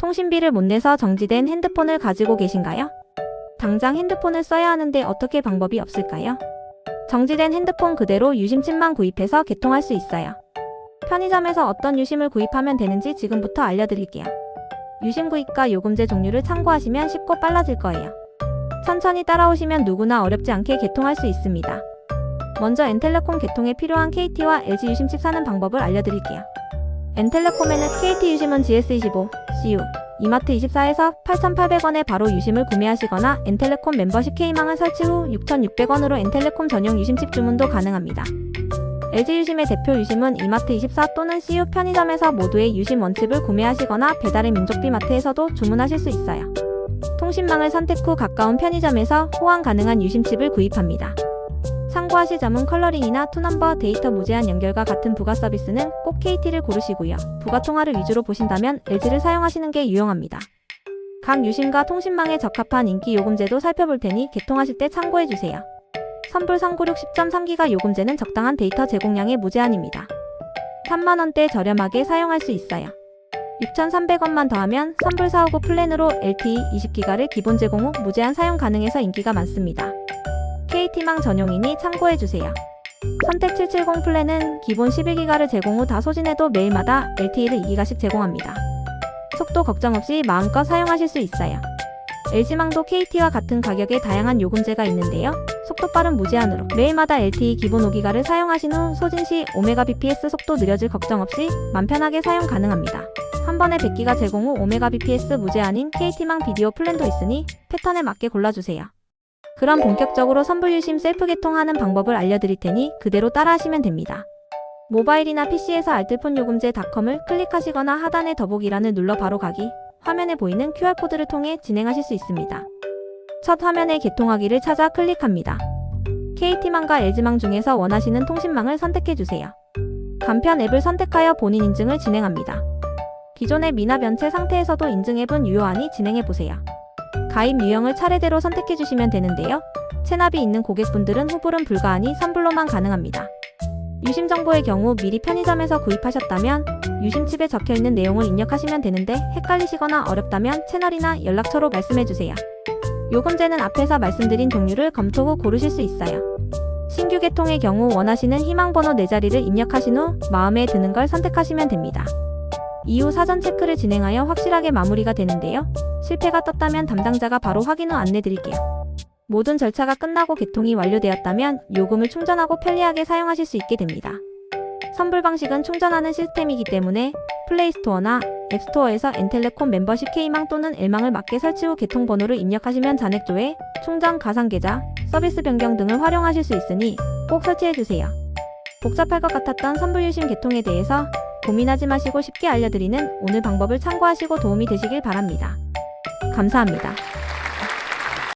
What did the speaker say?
통신비를 못 내서 정지된 핸드폰을 가지고 계신가요? 당장 핸드폰을 써야 하는데 어떻게 방법이 없을까요? 정지된 핸드폰 그대로 유심칩만 구입해서 개통할 수 있어요. 편의점에서 어떤 유심을 구입하면 되는지 지금부터 알려드릴게요. 유심 구입과 요금제 종류를 참고하시면 쉽고 빨라질 거예요. 천천히 따라오시면 누구나 어렵지 않게 개통할 수 있습니다. 먼저 엔텔레콤 개통에 필요한 KT와 LG 유심칩 사는 방법을 알려드릴게요. 엔텔레콤에는 KT 유심은 GS25, CU, 이마트 24에서 8,800원에 바로 유심을 구매하시거나 엔텔레콤 멤버십 K망을 설치 후 6,600원으로 엔텔레콤 전용 유심칩 주문도 가능합니다. LG 유심의 대표 유심은 이마트 24 또는 CU 편의점에서 모두의 유심 원칩을 구매하시거나 배달의 민족비 마트에서도 주문하실 수 있어요. 통신망을 선택 후 가까운 편의점에서 호환 가능한 유심칩을 구입합니다. 참고하실 점은 컬러링이나 투넘버 데이터 무제한 연결과 같은 부가 서비스는 꼭 KT를 고르시고요. 부가 통화를 위주로 보신다면 LG를 사용하시는 게 유용합니다. 각 유심과 통신망에 적합한 인기 요금제도 살펴볼 테니 개통하실 때 참고해 주세요. 선불 396 10.3기가 요금제는 적당한 데이터 제공량의 무제한입니다. 3만원대 저렴하게 사용할 수 있어요. 6,300원만 더하면 선불 459 플랜으로 LTE 20기가를 기본 제공 후 무제한 사용 가능해서 인기가 많습니다. KT망 전용이니 참고해주세요. 선택 770 플랜은 기본 11기가를 제공 후 다 소진해도 매일마다 LTE를 2기가씩 제공합니다. 속도 걱정 없이 마음껏 사용하실 수 있어요. LG망도 KT와 같은 가격의 다양한 요금제가 있는데요. 속도 빠른 무제한으로 매일마다 LTE 기본 5기가를 사용하신 후 소진 시 5Mbps 속도 느려질 걱정 없이 맘 편하게 사용 가능합니다. 한 번에 100기가 제공 후 5Mbps 무제한인 KT망 비디오 플랜도 있으니 패턴에 맞게 골라주세요. 그럼 본격적으로 선불 유심 셀프 개통하는 방법을 알려드릴 테니 그대로 따라하시면 됩니다. 모바일이나 PC에서 알뜰폰 요금제 닷컴을 클릭하시거나 하단의 더보기란을 눌러 바로 가기, 화면에 보이는 QR코드를 통해 진행하실 수 있습니다. 첫 화면에 개통하기를 찾아 클릭합니다. KT망과 LG망 중에서 원하시는 통신망을 선택해주세요. 간편 앱을 선택하여 본인 인증을 진행합니다. 기존의 미납 연체 상태에서도 인증 앱은 유효하니 진행해보세요. 가입 유형을 차례대로 선택해 주시면 되는데요. 체납이 있는 고객분들은 후불은 불가하니 선불로만 가능합니다. 유심 정보의 경우 미리 편의점에서 구입하셨다면 유심칩에 적혀 있는 내용을 입력하시면 되는데 헷갈리시거나 어렵다면 채널이나 연락처로 말씀해 주세요. 요금제는 앞에서 말씀드린 종류를 검토 후 고르실 수 있어요. 신규 개통의 경우 원하시는 희망번호 4자리를 입력하신 후 마음에 드는 걸 선택하시면 됩니다. 이후 사전 체크를 진행하여 확실하게 마무리가 되는데요. 실패가 떴다면 담당자가 바로 확인 후 안내 드릴게요. 모든 절차가 끝나고 개통이 완료되었다면 요금을 충전하고 편리하게 사용하실 수 있게 됩니다. 선불 방식은 충전하는 시스템이기 때문에 플레이스토어나 앱스토어에서 엔텔레콤 멤버십 K망 또는 L망을 맞게 설치 후 개통 번호를 입력하시면 잔액 조회, 충전 가상 계좌, 서비스 변경 등을 활용하실 수 있으니 꼭 설치해 주세요. 복잡할 것 같았던 선불 유심 개통에 대해서 고민하지 마시고 쉽게 알려드리는 오늘 방법을 참고하시고 도움이 되시길 바랍니다. 감사합니다.